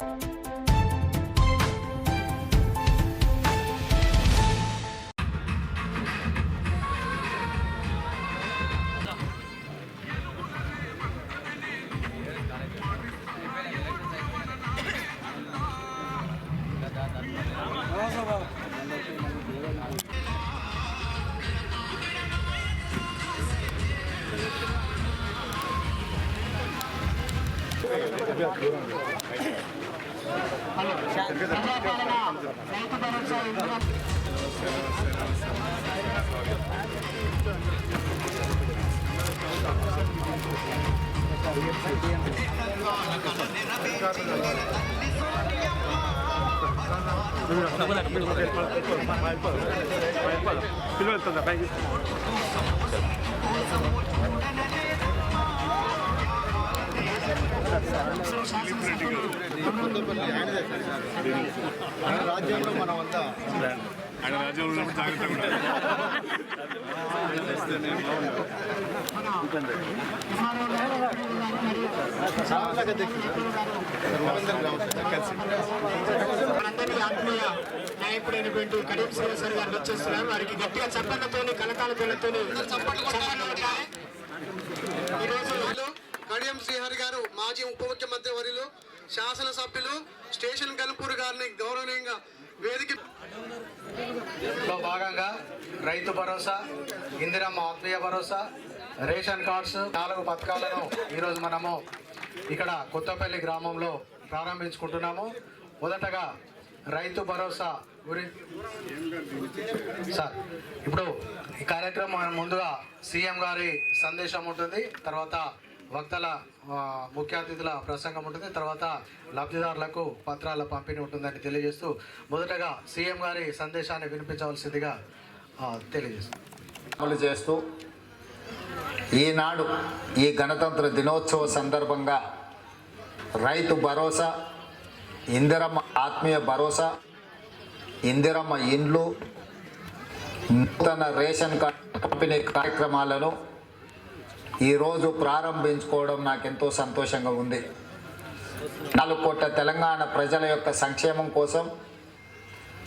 you రాజ్యాంగంలో మనం అంతా ఆయన రాజ్యంలో ఉన్నప్పుడు జాగ్రత్తగా ఉండాలి. ఆత్మీయ నాయకుడైనటువంటి కడియం శ్రీనివాసరావు గారు వచ్చేస్తున్నారు. వారికి గట్టిగా చప్పట్లతోని కలకాల పిల్లతోని ఈరోజు కడియం శ్రీహరి గారు మాజీ ఉప ముఖ్యమంత్రి వర్యులు శాసనసభ్యులు స్టేషన్ గన్పూర్ గారిని గౌరవనీయంగా వేదిక లో భాగంగా రైతు భరోసా ఇందిరమ్మ ఆత్మీయ భరోసా రేషన్ కార్డ్స్ నాలుగు పథకాలను ఈరోజు మనము ఇక్కడ కొత్తపల్లి గ్రామంలో ప్రారంభించుకుంటున్నాము. మొదటగా రైతు భరోసా గురించి సార్ ఇప్పుడు ఈ కార్యక్రమం ముందుగా సీఎం గారి సందేశం ఉంటుంది. తర్వాత వక్తల ముఖ్య అతిథుల ప్రసంగం ఉంటుంది. తర్వాత లబ్ధిదారులకు పత్రాల పంపిణీ ఉంటుందని తెలియజేస్తూ మొదటగా సీఎం గారి సందేశాన్ని వినిపించవలసిందిగా ఆ, అమలు చేస్తూ ఈనాడు ఈ గణతంత్ర దినోత్సవ సందర్భంగా రైతు భరోసా ఇందిరమ్మ ఆత్మీయ భరోసా ఇందిరమ్మ ఇండ్లు నూతన రేషన్ కార్డు పంపిణీ కార్యక్రమాలను ఈరోజు ప్రారంభించుకోవడం నాకెంతో సంతోషంగా ఉంది. నాలుగు కోట్ల తెలంగాణ ప్రజల యొక్క సంక్షేమం కోసం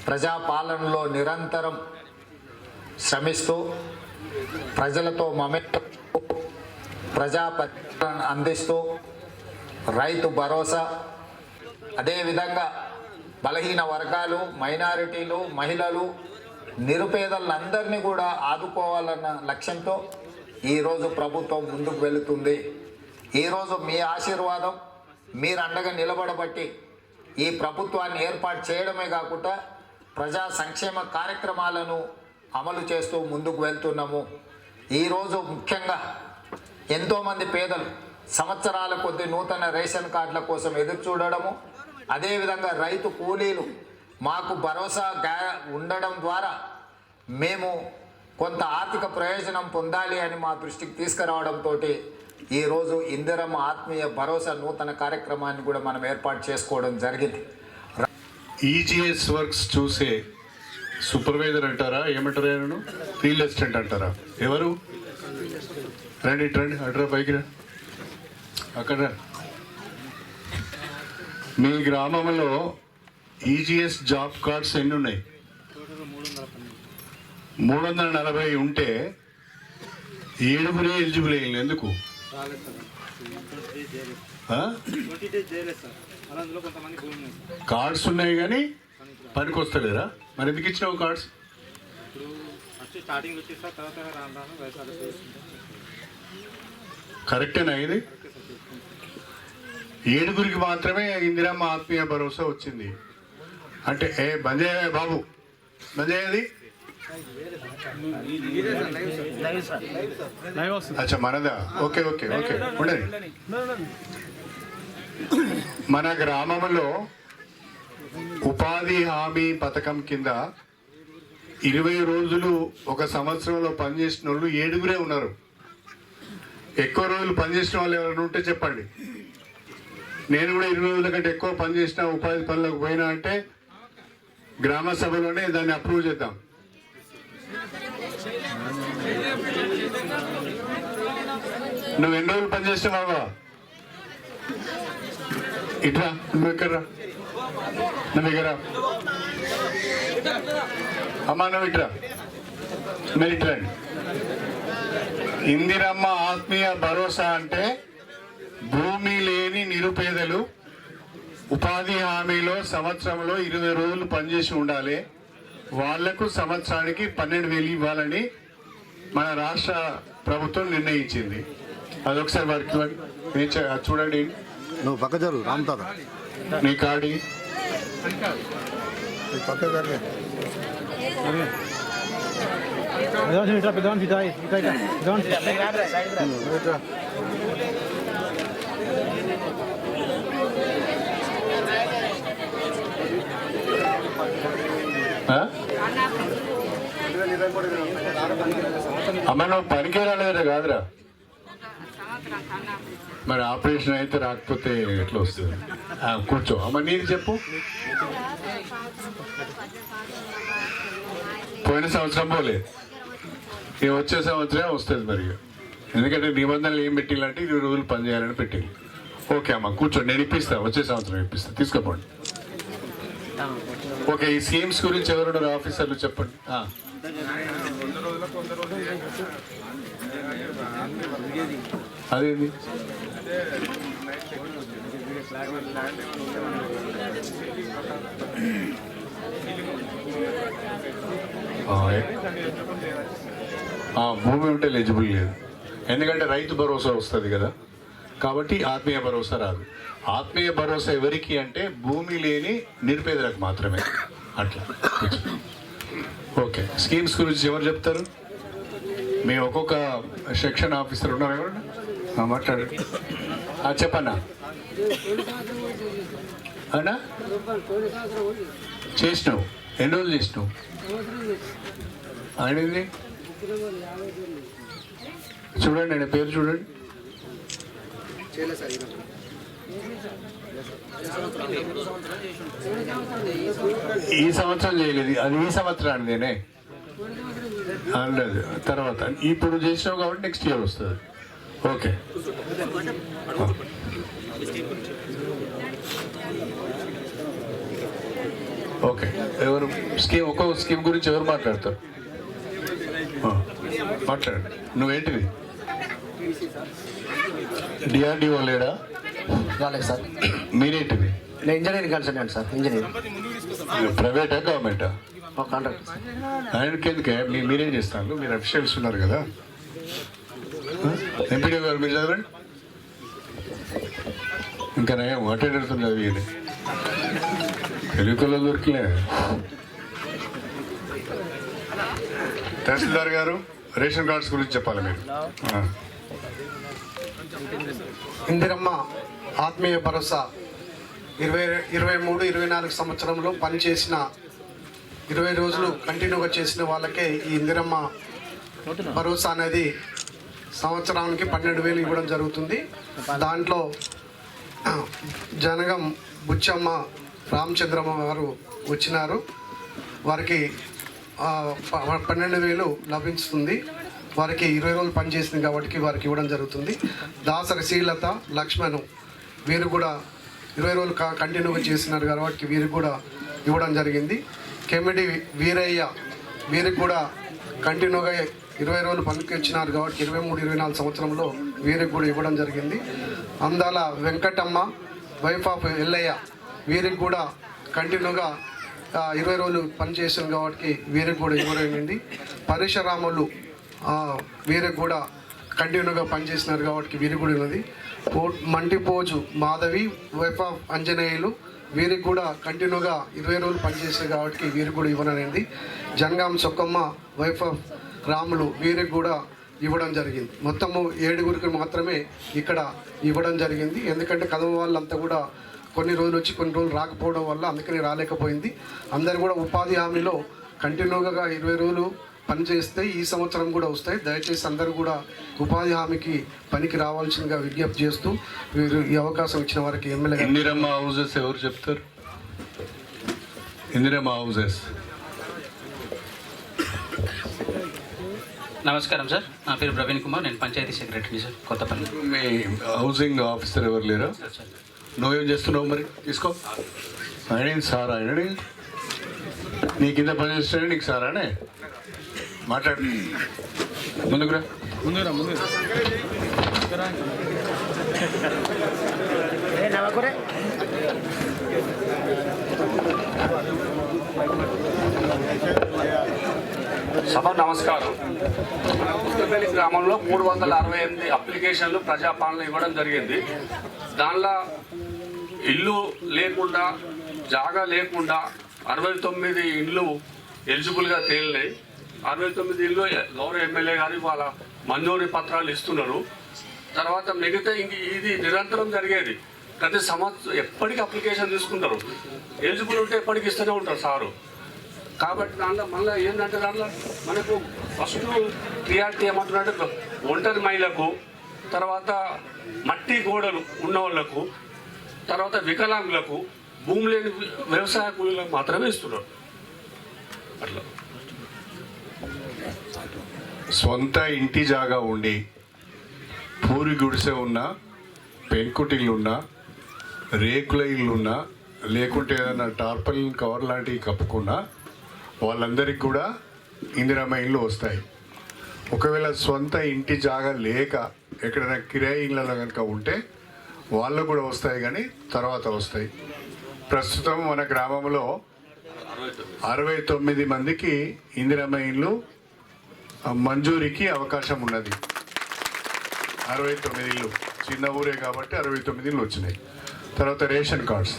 ప్రజాపాలనలో నిరంతరం శ్రమిస్తూ ప్రజలతో మమేకం ప్రజా అందిస్తూ రైతు భరోసా అదేవిధంగా బలహీన వర్గాలు మైనారిటీలు మహిళలు నిరుపేదలందరినీ కూడా ఆదుకోవాలన్న లక్ష్యంతో ఈరోజు ప్రభుత్వం ముందుకు వెళుతుంది. ఈరోజు మీ ఆశీర్వాదం మీరు అండగా నిలబడబట్టి ఈ ప్రభుత్వాన్ని ఏర్పాటు చేయడమే కాకుండా ప్రజా సంక్షేమ కార్యక్రమాలను అమలు చేస్తూ ముందుకు వెళ్తున్నాము. ఈరోజు ముఖ్యంగా ఎంతోమంది పేదలు సంవత్సరాల కొద్ది నూతన రేషన్ కార్డుల కోసం ఎదురు చూడడము అదేవిధంగా రైతు కూలీలు మాకు భరోసా ఉండడం ద్వారా మేము కొంత ఆర్థిక ప్రయోజనం పొందాలి అని మా దృష్టికి తీసుకురావడంతో ఈరోజు ఇందిరమ్మ ఆత్మీయ భరోసా నూతన కార్యక్రమాన్ని కూడా మనం ఏర్పాటు చేసుకోవడం జరిగింది. ఈజీఎస్ వర్క్స్ చూసే సూపర్వైజర్ అంటారా ఏమంటారా ఆయన ఫీల్డ్ అసిస్టెంట్ అంటారా? ఎవరు? రండి రండి అడ్రా పైకి రా. అక్కడ మీ గ్రామంలో ఈజీఎస్ జాబ్ కార్డ్స్ ఎన్ని ఉన్నాయి? మూడు వందల నలభై ఉంటే ఏడుగురే ఎలిజిబుల్ అయ్యింది ఎందుకు? కార్డ్స్ ఉన్నాయి కానీ పనికి వస్తలేరా మరి ఎందుకు ఇచ్చినావు కార్డ్స్? కరెక్టేనా ఇది? ఏడుగురికి మాత్రమే ఇందిరమ్మ ఆత్మీయ భరోసా వచ్చింది. అంటే ఏ బంజయ్య బాబు? బంజయ్యది అచ్చా మనదా? Okay okay okay. ఉండండి. మన గ్రామంలో ఉపాధి హామీ పథకం కింద ఇరవై రోజులు ఒక సంవత్సరంలో పనిచేసిన వాళ్ళు ఏడుగురే ఉన్నారు. ఎక్కువ రోజులు పనిచేసిన వాళ్ళు ఎవరైనా ఉంటే చెప్పండి. నేను కూడా ఇరవై రోజుల కంటే ఎక్కువ పనిచేసిన ఉపాధి పనులకు పోయినా అంటే గ్రామ సభలోనే దాన్ని అప్రూవ్ చేద్దాం. నువ్వు ఎన్ని రోజులు పనిచేస్తున్నావా ఇట్రా నువ్వు ఇక్కడ రా. నా అమ్మా నువ్వు ఇట్రా మీరు ఇట్రండి ఇందిరమ్మ ఆత్మీయ భరోసా అంటే భూమి లేని నిరుపేదలు ఉపాధి హామీలో సంవత్సరంలో ఇరవై రోజులు పనిచేసి ఉండాలి. వాళ్ళకు సంవత్సరానికి పన్నెండు వేలు ఇవ్వాలని మన రాష్ట్ర ప్రభుత్వం నిర్ణయించింది. అదొకసారి వారికి. ఏం చే- అది చూడండి. నువ్వు పక్క జరుగు రామ్ తాత. నీ కాడి. పక్క జరుగు. అమ్మ నువ్వు పనికి రాలేదా కాదురా. మరి ఆపరేషన్ అయితే రాకపోతే ఎట్లా వస్తుంది? కూర్చో. అమ్మ నీది చెప్పు. పోయిన సంవత్సరం పోలే. ఇక వచ్చే సంవత్సరం వస్తుంది మరి ఎందుకంటే నిబంధనలు ఏం పెట్టిల్లంటే ఇరవై రోజులు పని చేయాలని పెట్టింది ఓకే అమ్మ కూర్చోండి నేను ఇప్పిస్తా. వచ్చే సంవత్సరం ఇప్పిస్తా. తీసుకోపోండి. ఓకే ఈ స్కీమ్స్ గురించి ఎవరున్నారు? ఆఫీసర్లు చెప్పండి. అదేంది? భూమి ఉంటే ఎలిజిబుల్ లేదు. ఎందుకంటే రైతు భరోసా వస్తుంది కదా. కాబట్టి ఆత్మీయ భరోసా రాదు. ఆత్మీయ భరోసా ఎవరికి అంటే భూమి లేని నిరుపేదలకు మాత్రమే. అట్లా. ఓకే. స్కీమ్స్ గురించి ఎవరు చెప్తారు? మీ ఒక్కొక్క సెక్షన్ ఆఫీసర్ ఉన్నారు ఎవరన్నా? మాట్లాడండి చెప్పన్నా. అన్నా? చేసినావు. ఎన్ని రోజులు చేసినావు? ఆయనది చూడండి ఆయన పేరు చూడండి. ఈ సంవత్సరం చేయలేదు. అది ఈ సంవత్సరానిదేనే లేదు తర్వాత. ఇప్పుడు చేసినావు కాబట్టి నెక్స్ట్ ఇయర్ వస్తుంది. ఓకే. ఓకే. ఎవరు స్కీమ్ ఒక్కొక్క స్కీమ్ గురించి ఎవరు మాట్లాడతారు? ఆ, మాట్లాడండి. నువ్వేంటిది? డిఆర్డిఓ లేడా? రాలేదు సార్. మీరేంటిది నేను ఇంజనీరింగ్ కన్సల్టెంట్ సార్ ఇంజనీర్. ప్రైవేటా గవర్నమెంటా కాంట్రాక్ట్. ఆయనకి ఎందుకే మీరేం చేస్తారు మీరు అఫీషియల్స్ ఉన్నారు కదా. ఎంపీడీ గారు మీరు చదవండి. ఇంకా నయం అటెండర్తో చదివి తెలుగులో దొరికిలే. తహసీల్దార్ గారు రేషన్ కార్డ్స్ గురించి చెప్పాలి మీరు. ఇందిరమ్మ ఆత్మీయ భరోసా. ఇరవై ఇరవై మూడు ఇరవై నాలుగు సంవత్సరంలో పనిచేసిన ఇరవై రోజులు కంటిన్యూగా చేసిన వాళ్ళకే ఈ ఇందిరమ్మ భరోసా అనేది సంవత్సరానికి పన్నెండు వేలు ఇవ్వడం జరుగుతుంది. దాంట్లో జనగం బుచ్చమ్మ రామచంద్రమ్మ గారు వచ్చినారు. వారికి పన్నెండు వేలు లభిస్తుంది. వారికి ఇరవై రోజులు పనిచేసింది కాబట్టి వారికి ఇవ్వడం జరుగుతుంది. దాసరి శ్రీలత లక్ష్మణ్ వీరు కూడా ఇరవై రోజులు క- కంటిన్యూగా చేసినారు కాబట్టి వీరికి కూడా ఇవ్వడం జరిగింది. కెమిడి వీరయ్య వీరికి కూడా కంటిన్యూగా ఇరవై రోజులు పనికి వచ్చినారు కాబట్టి ఇరవై మూడు ఇరవై నాలుగు సంవత్సరంలో వీరికి కూడా ఇవ్వడం జరిగింది. అందాల వెంకటమ్మ వైఫ్ ఆఫ్ ఎల్లయ్య వీరికి కూడా కంటిన్యూగా ఇరవై రోజులు పనిచేసాను కాబట్టి వీరికి కూడా ఇవ్వడమైంది పరిశరాములు వీరికి కూడా కంటిన్యూగా పనిచేసినారు కాబట్టి వీరికి కూడా ఉన్నది. మంటిపోజు మాధవి వైఫ్ ఆఫ్ అంజనేయులు. వీరికి కూడా కంటిన్యూగా ఇరవై రోజులు పనిచేసారు కాబట్టి వీరికి కూడా ఇవ్వననేది. జనగాం సొక్కమ్మ వైఫ్ ఆఫ్ రాములు వీరికి కూడా ఇవ్వడం జరిగింది. మొత్తము ఏడుగురికి మాత్రమే ఇక్కడ ఇవ్వడం జరిగింది. ఎందుకంటే కదవ వాళ్ళంతా కూడా కొన్ని రోజులు వచ్చి కొన్ని రోజులు రాకపోవడం వల్ల అందుకని రాలేకపోయింది. అందరు కూడా ఉపాధి హామీలో కంటిన్యూగా ఇరవై రోజులు పనిచేస్తే ఈ సంవత్సరం కూడా వస్తాయి. దయచేసి అందరూ కూడా ఉపాధి హామీకి పనికి రావాల్సిందిగా విజ్ఞప్తి చేస్తూ వీరు ఈ అవకాశం ఇచ్చిన వారికి ఎమ్మెల్యే ఇందిరమ్మ హౌసెస్ ఎవరు చెప్తారు? ఇందిరమ్మ హౌసెస్ నమస్కారం సార్. నా పేరు ప్రవీణ్ కుమార్. నేను పంచాయతీ సెక్రటరీ సార్. కొత్తపల్లి మీ హౌసింగ్ ఆఫీసర్ ఎవరు లేరా? నువ్వేం చేస్తున్నావు మరి? తీసుకో. ఆయన సార్? ఆయన నీ కింద పని చేస్తాడే నీకు సారానే? మాట్లాడు. ముందుకురా. ముందురా ముందు సభ నమస్కారం. పుస్తకపల్లి గ్రామంలో మూడు వందల అరవై ఎనిమిది అప్లికేషన్లు ప్రజాపాలన ఇవ్వడం జరిగింది. దానిలో ఇల్లు లేకుండా జాగా లేకుండా అరవై తొమ్మిది ఇళ్ళు ఎలిజిబుల్గా తేలినాయి. అరవై తొమ్మిది ఇళ్ళు గౌరవ ఎమ్మెల్యే గారి వాళ్ళ మంజూరి పత్రాలు ఇస్తున్నారు. తర్వాత మిగతా ఇంక ఇది నిరంతరం జరిగేది. ప్రతి సంవత్సరం ఎప్పటికీ అప్లికేషన్ తీసుకుంటారు. ఎలిజిబుల్ ఉంటే ఎప్పటికి ఇస్తూనే ఉంటారు సారు. కాబట్టి దాంట్లో మళ్ళీ ఏంటంటే దాంట్లో మనకు ఫస్ట్ ప్రియారిటీ ఏమంటున్నట్టు ఒంటరి మహిళకు తర్వాత మట్టి గోడలు ఉన్న వాళ్ళకు తర్వాత వికలాంగులకు భూమి లేని వ్యవసాయ కూలీలకు మాత్రమే ఇస్తున్నారు. అట్లా. సొంత ఇంటి జాగా ఉండి పూరి గుడిసె ఉన్న పెంకుటిల్లు ఉన్నా రేకుల ఇల్లున్నా లేకుంటే ఏదైనా టార్పలిన్ కవర్ లాంటివి కప్పుకున్నా వాళ్ళందరికీ కూడా ఇందిరామ ఇల్లు వస్తాయి. ఒకవేళ సొంత ఇంటి జాగా లేక ఎక్కడైనా కిరాయి ఇళ్ళలో కనుక ఉంటే వాళ్ళు కూడా వస్తాయి కానీ తర్వాత వస్తాయి. ప్రస్తుతం మన గ్రామంలో అరవై తొమ్మిది మందికి ఇందిరామ ఇల్లు మంజూరికి అవకాశం ఉన్నది. అరవై తొమ్మిది ఇల్లు. చిన్న ఊరే కాబట్టి అరవై తొమ్మిది ఇల్లు వచ్చినాయి. తర్వాత రేషన్ కార్డ్స్.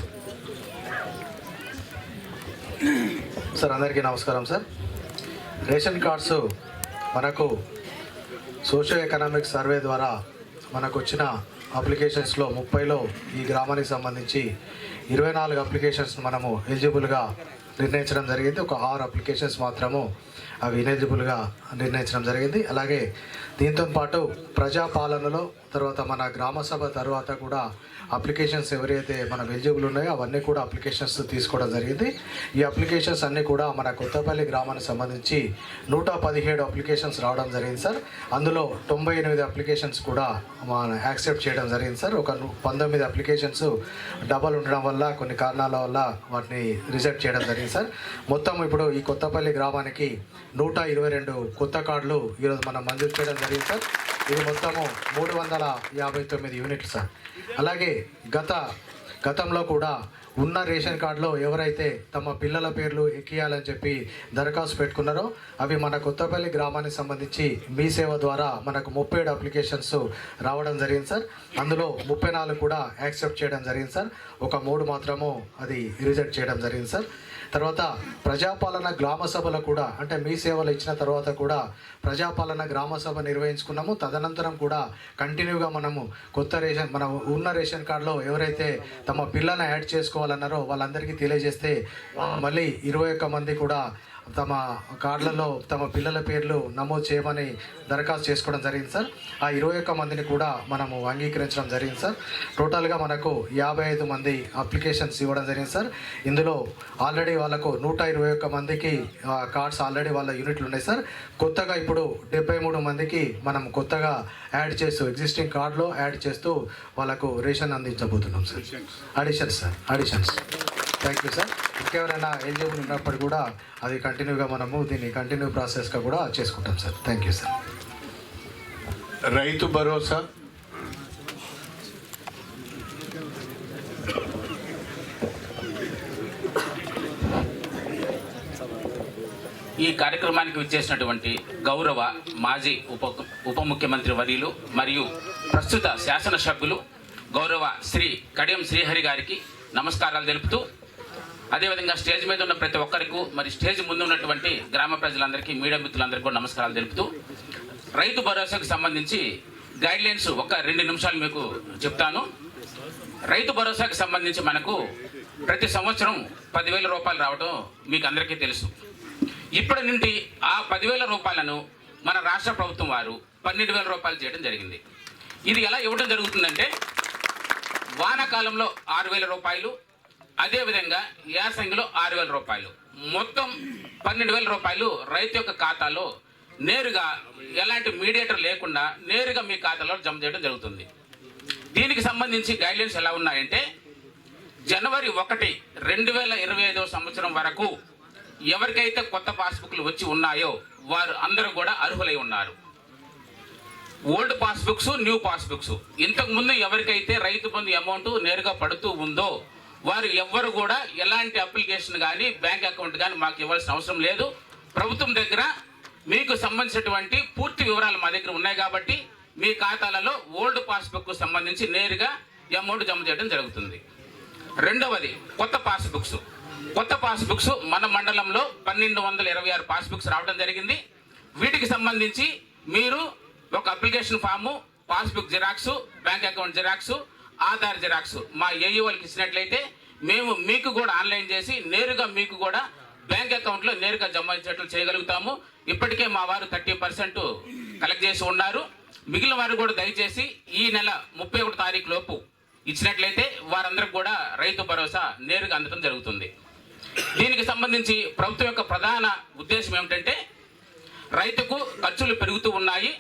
సార్ అందరికీ నమస్కారం సార్. రేషన్ కార్డ్స్ మనకు సోషో ఎకనామిక్ సర్వే ద్వారా మనకు వచ్చిన అప్లికేషన్స్లో ముప్పైలో ఈ గ్రామానికి సంబంధించి ఇరవై నాలుగు అప్లికేషన్స్ మనము ఎలిజిబుల్గా నిర్ణయించడం జరిగింది. ఒక ఆరు అప్లికేషన్స్ మాత్రము అవి ఇనేజిబుల్గా నిర్ణయించడం జరిగింది. అలాగే దీంతో పాటు ప్రజాపాలనలో తర్వాత మన గ్రామ సభ తర్వాత కూడా అప్లికేషన్స్ ఎవరైతే మన ఎలిజిబుల్ ఉన్నాయో అవన్నీ కూడా అప్లికేషన్స్ తీసుకోవడం జరిగింది. ఈ అప్లికేషన్స్ అన్నీ కూడా మన కొత్తపల్లి గ్రామానికి సంబంధించి నూట పదిహేడు అప్లికేషన్స్ రావడం జరిగింది సార్. అందులో తొంభై ఎనిమిది అప్లికేషన్స్ కూడా మన యాక్సెప్ట్ చేయడం జరిగింది సార్. ఒక పంతొమ్మిది అప్లికేషన్స్ డబల్ ఉండడం వల్ల కొన్ని కారణాల వల్ల వాటిని రిజెక్ట్ చేయడం జరిగింది సార్. మొత్తం ఇప్పుడు ఈ కొత్తపల్లి గ్రామానికి నూట ఇరవై రెండు కొత్త కార్డులు ఈరోజు మనం మంజూరు చేయడం జరిగింది సార్. ఇది మొత్తము మూడు వందల యాభై తొమ్మిది యూనిట్లు సార్. అలాగే గత గతంలో కూడా ఉన్న రేషన్ కార్డులో ఎవరైతే తమ పిల్లల పేర్లు ఎక్కియాలని చెప్పి దరఖాస్తు పెట్టుకున్నారో అవి మన కొత్తపల్లి గ్రామానికి సంబంధించి మీ సేవ ద్వారా మనకు ముప్పై ఏడు అప్లికేషన్స్ రావడం జరిగింది సార్. అందులో ముప్పై నాలుగు కూడా యాక్సెప్ట్ చేయడం జరిగింది సార్. ఒక మూడు మాత్రము అది రిజెక్ట్ చేయడం జరిగింది సార్. తర్వాత ప్రజాపాలన గ్రామ సభలో కూడా అంటే మీ సేవలు ఇచ్చిన తర్వాత కూడా ప్రజాపాలన గ్రామ సభ నిర్వహించుకున్నాము. తదనంతరం కూడా కంటిన్యూగా మనము కొత్త రేషన్ మన ఉన్న రేషన్ కార్డులో ఎవరైతే తమ పిల్లల్ని యాడ్ చేసుకోవాలన్నారో వాళ్ళందరికీ తెలియజేస్తే మళ్ళీ ఇరవై ఒక్క మంది కూడా తమ కార్డులలో తమ పిల్లల పేర్లు నమోదు చేయమని దరఖాస్తు చేసుకోవడం జరిగింది సార్. ఆ ఇరవై ఒక్క మందిని కూడా మనము అంగీకరించడం జరిగింది సార్. టోటల్గా మనకు యాభై ఐదు మంది అప్లికేషన్స్ ఇవ్వడం జరిగింది సార్. ఇందులో ఆల్రెడీ వాళ్ళకు నూట ఇరవై ఒక్క మందికి కార్డ్స్ ఆల్రెడీ వాళ్ళ యూనిట్లు ఉన్నాయి సార్. కొత్తగా ఇప్పుడు డెబ్బై మూడు మందికి మనం కొత్తగా యాడ్ చేస్తూ ఎగ్జిస్టింగ్ కార్డులో యాడ్ చేస్తూ వాళ్ళకు ration అందించబోతున్నాం sir. Additions sir. Additions thank you sir. ఇంకెవరైనా ఎలిజిబుల్ ఉన్నప్పుడు కూడా అది కంటిన్యూగా మనము దీన్ని కంటిన్యూ ప్రాసెస్గా కూడా చేసుకుంటాం sir. Thank you sir Rythu Bharosa? ఈ కార్యక్రమానికి విచ్చేసినటువంటి గౌరవ మాజీ ఉప ఉప ముఖ్యమంత్రి వర్యులు మరియు ప్రస్తుత శాసనసభ్యులు గౌరవ శ్రీ కడియం శ్రీహరి గారికి నమస్కారాలు తెలుపుతూ అదేవిధంగా స్టేజ్ మీద ఉన్న ప్రతి ఒక్కరికి మరి స్టేజ్ ముందు ఉన్నటువంటి గ్రామ ప్రజలందరికీ మీడియా మిత్రులందరికీ కూడా నమస్కారాలు తెలుపుతూ రైతు భరోసాకు సంబంధించి గైడ్లైన్స్ ఒక రెండు నిమిషాలు మీకు చెప్తాను. రైతు భరోసాకు సంబంధించి మనకు ప్రతి సంవత్సరం పదివేల రూపాయలు రావడం మీకు అందరికీ తెలుసు. ఇప్పటి నుండి ఆ పదివేల రూపాయలను మన రాష్ట్ర ప్రభుత్వం వారు పన్నెండు వేల రూపాయలు చేయడం జరిగింది. ఇది ఎలా ఇవ్వడం జరుగుతుందంటే వానాకాలంలో ఆరు వేల రూపాయలు అదేవిధంగా యాసంగిలో ఆరు వేల రూపాయలు. మొత్తం పన్నెండు వేల రూపాయలు రైతు యొక్క ఖాతాలో నేరుగా ఎలాంటి మీడియేటర్ లేకుండా నేరుగా మీ ఖాతాలో జమ చేయడం జరుగుతుంది. దీనికి సంబంధించి గైడ్లైన్స్ ఎలా ఉన్నాయంటే జనవరి ఒకటి రెండు వేల ఇరవై ఐదవ సంవత్సరం వరకు ఎవరికైతే కొత్త పాస్బుక్లు వచ్చి ఉన్నాయో వారు అందరూ కూడా అర్హులై ఉన్నారు. Old passbooks new passbooks. ఇంతకుముందు ఎవరికైతే రైతు బంధు అమౌంట్ నేరుగా పడుతూ ఉందో వారు ఎవ్వరు కూడా ఎలాంటి అప్లికేషన్ కానీ బ్యాంక్ అకౌంట్ కానీ మాకు ఇవ్వాల్సిన అవసరం లేదు. ప్రభుత్వం దగ్గర మీకు సంబంధించినటువంటి పూర్తి వివరాలు మా దగ్గర ఉన్నాయి కాబట్టి మీ ఖాతాలలో ఓల్డ్ పాస్బుక్ సంబంధించి నేరుగా అమౌంట్ జమ చేయడం జరుగుతుంది. రెండవది కొత్త పాస్బుక్స్. కొత్త పాస్బుక్స్ మన మండలంలో పన్నెండు వందల ఇరవై ఆరు పాస్బుక్స్ రావడం జరిగింది. వీటికి సంబంధించి మీరు ఒక application form passbook xerox bank account xerox Aadhaar xerox మా ఏఈఓలకి ఇచ్చినట్లయితే మేము మీకు కూడా ఆన్లైన్ చేసి నేరుగా మీకు కూడా బ్యాంక్ అకౌంట్లో నేరుగా జమ ఇచ్చేట్లు చేయగలుగుతాము. ఇప్పటికే మా వారు థర్టీ పర్సెంట్ కలెక్ట్ చేసి ఉన్నారు. మిగిలిన వారు కూడా దయచేసి ఈ నెల ముప్పై ఒకటి తారీఖు లోపు ఇచ్చినట్లయితే వారందరికి కూడా రైతు భరోసా నేరుగా అందడం జరుగుతుంది. దీనికి సంబంధించి ప్రభుత్వం యొక్క ప్రధాన ఉద్దేశం ఏమిటంటే రైతుకు ఖర్చులు పెరుగుతూ ఉన్నాయి.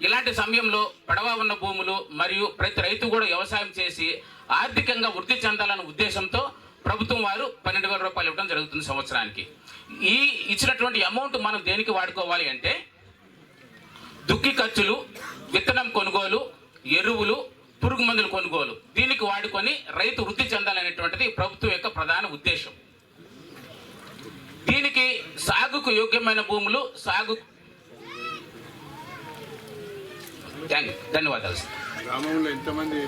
ఇలాంటి సమయంలో పడవ ఉన్న భూములు మరియు ప్రతి రైతు కూడా వ్యవసాయం చేసి ఆర్థికంగా వృద్ధి చెందాలన్న ఉద్దేశంతో ప్రభుత్వం వారు పన్నెండు వేల రూపాయలు ఇవ్వడం జరుగుతుంది సంవత్సరానికి. ఈ ఇచ్చినటువంటి అమౌంట్ మనం దేనికి వాడుకోవాలి అంటే దుక్కి ఖర్చులు విత్తనం కొనుగోలు ఎరువులు పురుగు మందులు కొనుగోలు దీనికి వాడుకొని రైతు వృద్ధి చెందాలనేటువంటిది ప్రభుత్వం యొక్క ప్రధాన ఉద్దేశం. దీనికి సాగుకు యోగ్యమైన భూములు సాగు థ్యాంక్ ధన్యవాదాలు సార్. గ్రామంలో ఎంతమంది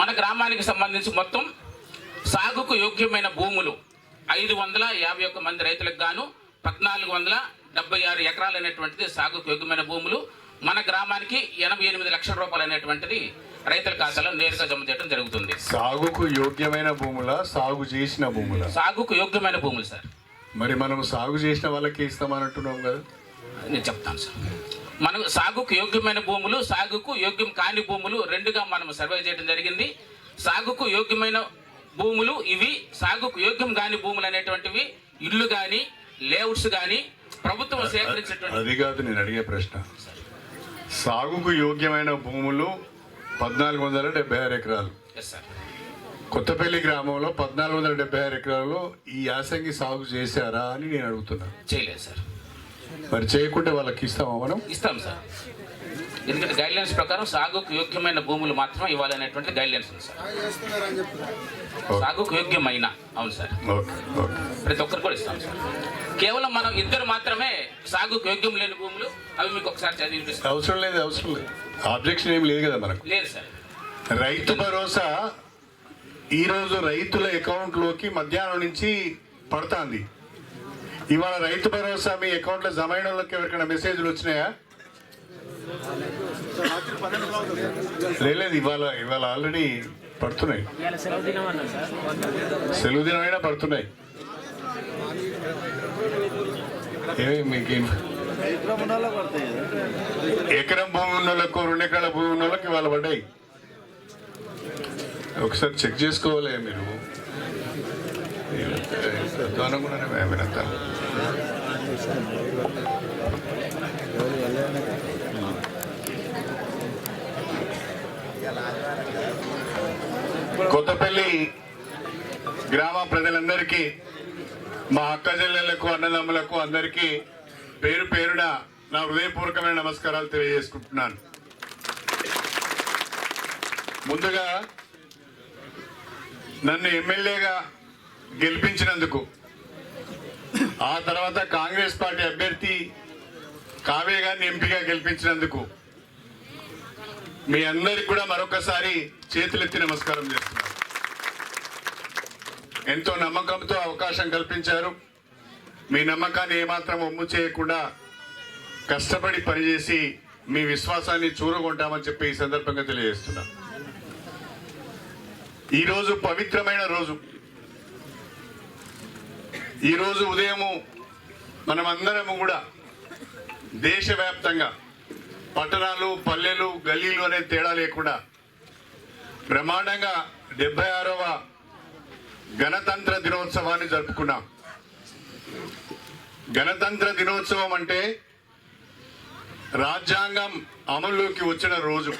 మన గ్రామానికి సంబంధించి మొత్తం సాగుకు యోగ్యమైన భూములు ఐదు వందల యాభై ఒక్క మంది రైతులకు గాను పద్నాలుగు వందల డెబ్బై ఆరు ఎకరాలు అనేటువంటిది సాగుకు యోగ్యమైన భూములు. మన గ్రామానికి ఎనభై ఎనిమిది లక్షల రూపాయలు అనేటువంటిది రైతుల ఖాతాలో నేరుగా జమ చేయడం జరుగుతుంది. సాగుకు యోగ్యమైన భూముల? సాగు చేసిన భూముల? సాగుకు యోగ్యమైన భూములు సార్. మరి మనం సాగు చేసిన వాళ్ళకి ఇస్తామనంటున్నాం కదా. నేను చెప్తాను సార్. మనం సాగుకు యోగ్యమైన భూములు సాగుకు యోగ్యం కాని భూములు రెండుగా మనం సర్వే చేయడం జరిగింది. సాగుకు యోగ్యమైన భూములు ఇవి సాగుకు యోగ్యం కాని భూములు అనేటువంటివి ఇల్లు కానీ లేఅవుట్స్ కానీ ప్రభుత్వం సేకరించేటువంటి అది కాదు నేను అడిగే ప్రశ్న. సాగుకు యోగ్యమైన భూములు పద్నాలుగు వందల డెబ్బై ఆరు ఎకరాలు. ఎస్ సార్ కొత్తపల్లి గ్రామంలో పద్నాలుగు వందల డెబ్బై ఆరు ఎకరాల్లో ఈ యాసంగి సాగు చేశారా అని నేను అడుగుతున్నా. చేయలేదు సార్ మరి చేయకుంటే వాళ్ళకి ఇస్తామా మనం? ఇస్తాం సార్. ఎందుకంటే గైడ్ లైన్స్ ప్రకారం సాగుకు యోగ్యమైన భూములు మాత్రమే ఇవ్వాలనేటువంటి గైడ్ లైన్స్ ఉంది సార్. సాగుకు యోగ్యమైన అవును సార్. Okay okay. ప్రతి ఒక్కరు కూడా ఇస్తాం సార్. కేవలం మనం ఇద్దరు మాత్రమే సాగుకు యోగ్యం లేని భూములు అవి మీకు ఒకసారి చదివి వినిపిస్తాం అవసరం లేదు అవసరం లేదు. ఆబ్జెక్షన్ ఏం లేదు కదా మనకు. లేదు సార్. రైతు భరోసా ఈరోజు రైతుల అకౌంట్లోకి మధ్యాహ్నం నుంచి పడుతుంది. ఇవాళ రైతు భరోసా మీ అకౌంట్లో జమ అయిన వాళ్ళకి ఎవరికైనా మెసేజ్లు వచ్చినాయా? లేదు ఇవాళ ఇవాళ ఆల్రెడీ పడుతున్నాయి. సెలవు దినమైనా పడుతున్నాయి. ఏమి మీకేం ఎకరం భూమి ఉన్న వాళ్ళకు రెండు ఎకరాల భూమి ఉన్న వాళ్ళకి ఇవాళ పడ్డాయి. ఒకసారి చెక్ చేసుకోవాలి మీరు. కొత్తపల్లి గ్రామ ప్రజలందరికీ మా అక్క చెల్లెళ్ళకు అన్నదమ్ములకు అందరికీ పేరు పేరున నా హృదయపూర్వకమైన నమస్కారాలు తెలియజేసుకుంటున్నాను. ముందుగా నన్ను ఎమ్మెల్యేగా గెలిపించినందుకు. ఆ తర్వాత కాంగ్రెస్ పార్టీ అభ్యర్థి కావే గారిని ఎంపీగా గెలిపించినందుకు మీ అందరికి కూడా మరొకసారి చేతులెత్తి నమస్కారం చేస్తున్నాను. ఎంతో నమ్మకంతో అవకాశం కల్పించారు. మీ నమ్మకాన్ని ఏమాత్రం ఒమ్ము చేయకుండా కష్టపడి పనిచేసి మీ విశ్వాసాన్ని చూరగొంటామని చెప్పి ఈ సందర్భంగా తెలియజేస్తున్నా ఈరోజు పవిత్రమైన రోజు. ఈరోజు ఉదయము మనమందరము కూడా దేశవ్యాప్తంగా పట్టణాలు పల్లెలు గల్లీలు అనే తేడా లేకుండా బ్రహ్మాండంగా డెబ్బై ఆరవ గణతంత్ర దినోత్సవాన్ని జరుపుకున్నాం. గణతంత్ర దినోత్సవం అంటే రాజ్యాంగం అమల్లోకి వచ్చిన రోజు.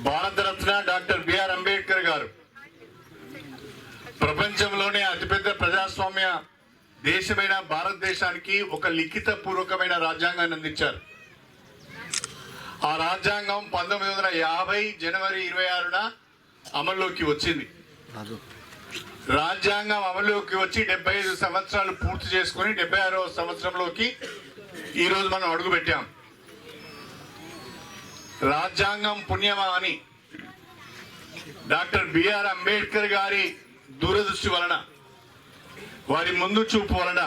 భారతరత్న డాక్టర్ బిఆర్ అంబేద్కర్ గారు ప్రపంచంలోనే అతిపెద్ద ప్రజాస్వామ్య దేశమైన భారతదేశానికి ఒక లిఖిత పూర్వకమైన రాజ్యాంగాన్ని అందించారు. ఆ రాజ్యాంగం పంతొమ్మిది వందల యాభై జనవరి ఇరవై ఆరున అమల్లోకి వచ్చింది. రాజ్యాంగం అమల్లోకి వచ్చి డెబ్బై ఐదు సంవత్సరాలు పూర్తి చేసుకుని డెబ్బై ఆరవ సంవత్సరంలోకి ఈరోజు మనం అడుగుపెట్టాం రాజ్యాంగం పుణ్యమా అని డాక్టర్ బిఆర్ అంబేద్కర్ గారి దూరదృష్టి వలన వారి ముందు చూపు వలన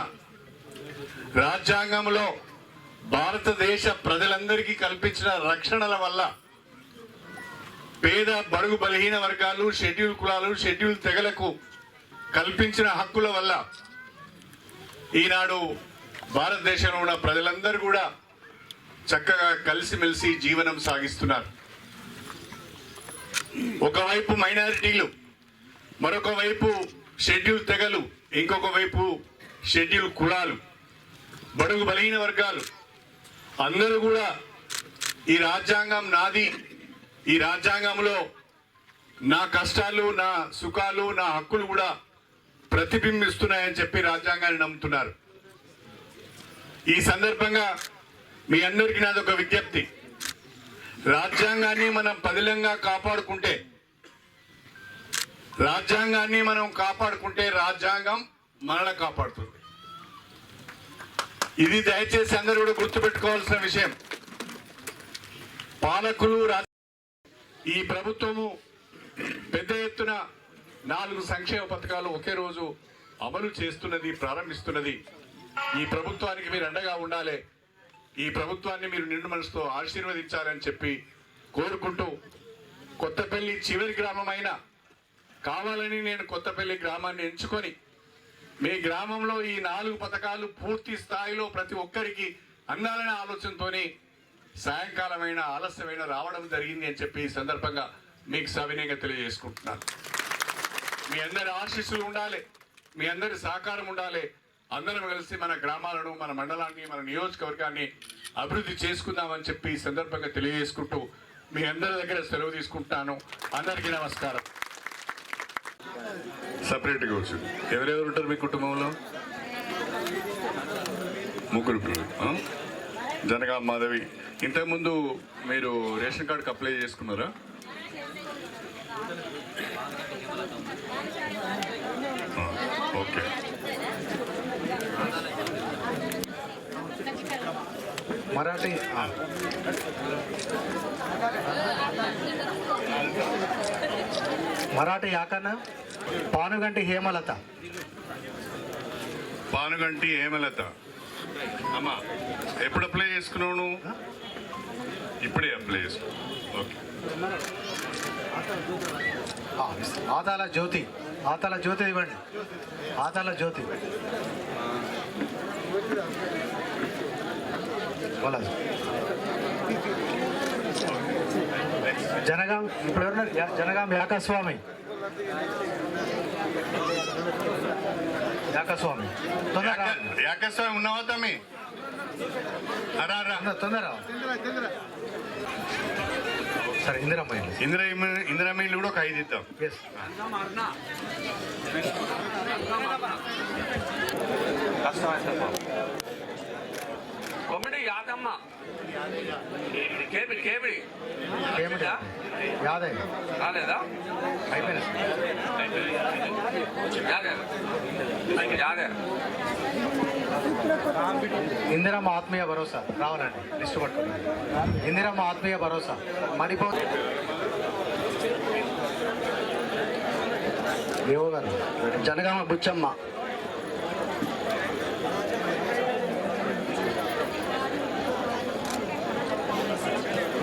రాజ్యాంగంలో భారతదేశ ప్రజలందరికీ కల్పించిన రక్షణల వల్ల పేద బడుగు బలహీన వర్గాలు షెడ్యూల్ కులాలు షెడ్యూల్ తెగలకు కల్పించిన హక్కుల వల్ల ఈనాడు భారతదేశంలో ఉన్న ప్రజలందరూ కూడా చక్కగా కలిసిమెలిసి జీవనం సాగిస్తున్నారు. ఒకవైపు మైనారిటీలు మరొక వైపు షెడ్యూల్ తెగలు ఇంకొక వైపు షెడ్యూల్ కులాలు బడుగు బలహీన వర్గాలు. అందరూ కూడా ఈ రాజ్యాంగం నాది. ఈ రాజ్యాంగంలో నా కష్టాలు నా సుఖాలు నా హక్కులు కూడా ప్రతిబింబిస్తున్నాయని చెప్పి రాజ్యాంగాన్ని నమ్ముతున్నారు. ఈ సందర్భంగా మీ అందరికీ నాది ఒక విజ్ఞప్తి. రాజ్యాంగాన్ని మనం పదిలంగా కాపాడుకుంటే రాజ్యాంగాన్ని మనం కాపాడుకుంటే రాజ్యాంగం మనల్ని కాపాడుతుంది. ఇది దయచేసి అందరూ కూడా గుర్తుపెట్టుకోవాల్సిన విషయం. పాలకులు రా- ఈ ప్రభుత్వము పెద్ద ఎత్తున నాలుగు సంక్షేమ పథకాలు ఒకే రోజు అమలు చేస్తున్నది ప్రారంభిస్తున్నది. ఈ ప్రభుత్వానికి మీరు అండగా ఉండాలి. ఈ ప్రభుత్వాన్ని మీరు నిండు మనసుతో ఆశీర్వదించాలని చెప్పి కోరుకుంటూ కొత్తపల్లి చివరి గ్రామమైన కావాలని నేను కొత్తపల్లి గ్రామాన్ని ఎంచుకొని మీ గ్రామంలో ఈ నాలుగు పథకాలు పూర్తి స్థాయిలో ప్రతి ఒక్కరికి అందాలనే ఆలోచనతోని సాయంకాలమైన ఆలస్యమైన రావడం జరిగింది అని చెప్పి ఈ సందర్భంగా మీకు సవినయంగా తెలియజేసుకుంటున్నాను. మీ అందరి ఆశీస్సులు ఉండాలి మీ అందరి సహకారం ఉండాలి. అందరం కలిసి మన గ్రామాలను మన మండలాన్ని మన నియోజకవర్గాన్ని అభివృద్ధి చేసుకుందామని చెప్పి ఈ సందర్భంగా తెలియజేసుకుంటూ మీ అందరి దగ్గర సెలవు తీసుకుంటాను అందరికీ నమస్కారం. సపరేట్గా వచ్చింది ఎవరెవరు ఉంటారు మీ కుటుంబంలో? ముగ్గురు పిల్లలు. జనగా మాధవి. ఇంతకుముందు మీరు రేషన్ కార్డుకి అప్లై చేసుకున్నారా? ఓకే. మరాఠీ. మరాఠీ యాకన్నా పానుగంటి హేమలత. పానుగంటి హేమలత. అమ్మా ఎప్పుడు అప్లై చేసుకున్నావు నువ్వు? ఇప్పుడే అప్లై చేసుకున్నావు. ఓకే. ఆతాల జ్యోతి. ఆతాల జ్యోతి ఇవ్వండి. ఆతాల జ్యోతి. జనగాం ఇప్పుడు ఎవరున్నారు? జనగాం యాకస్వామి. యాకస్వామి తొందర రా. యాకస్వామి ఉన్నావా తమ్మి అరా రా తొందర తొందర సరే ఇందిరమ్మ ఇల్లు ఇందిరా ఇందిరామీలు కూడా ఒక యాదమ్మ కేబిడి కేబిడి. ఏమిటి యాదే రాలేదా? అయిపోయినా. ఇందిరమ్మ ఆత్మీయ భరోసా. రావాలండి లిస్ట్ పట్టుకోండి ఇందిరమ్మ ఆత్మీయ భరోసా. మణిపూర్ ఏవో గారు జనగామ బుచ్చమ్మ.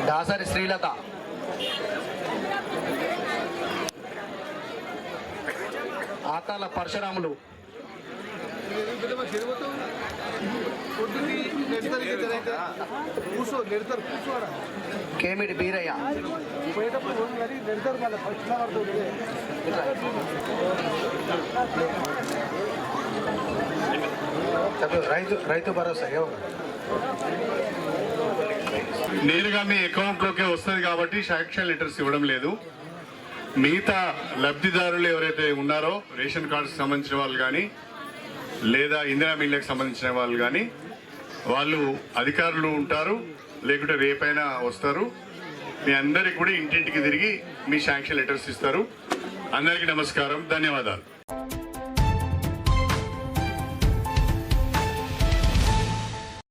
దాసరి శ్రీలత. ఆతాల పరశురాములు. కేమిడి బీరయ్య. రైతు రైతు భరోసా ఏమో నేరుగా మీ అకౌంట్లోకే వస్తుంది కాబట్టి శాంక్షన్ లెటర్స్ ఇవ్వడం లేదు. మిగతా లబ్ధిదారులు ఎవరైతే ఉన్నారో రేషన్ కార్డుకి సంబంధించిన వాళ్ళు కానీ లేదా ఇందిరా మిల్లకు సంబంధించిన వాళ్ళు కానీ వాళ్ళు అధికారులు ఉంటారు లేకుంటే రేపైనా వస్తారు. మీ అందరికి కూడా ఇంటింటికి తిరిగి మీ శాంక్షన్ లెటర్స్ ఇస్తారు. అందరికీ నమస్కారం ధన్యవాదాలు.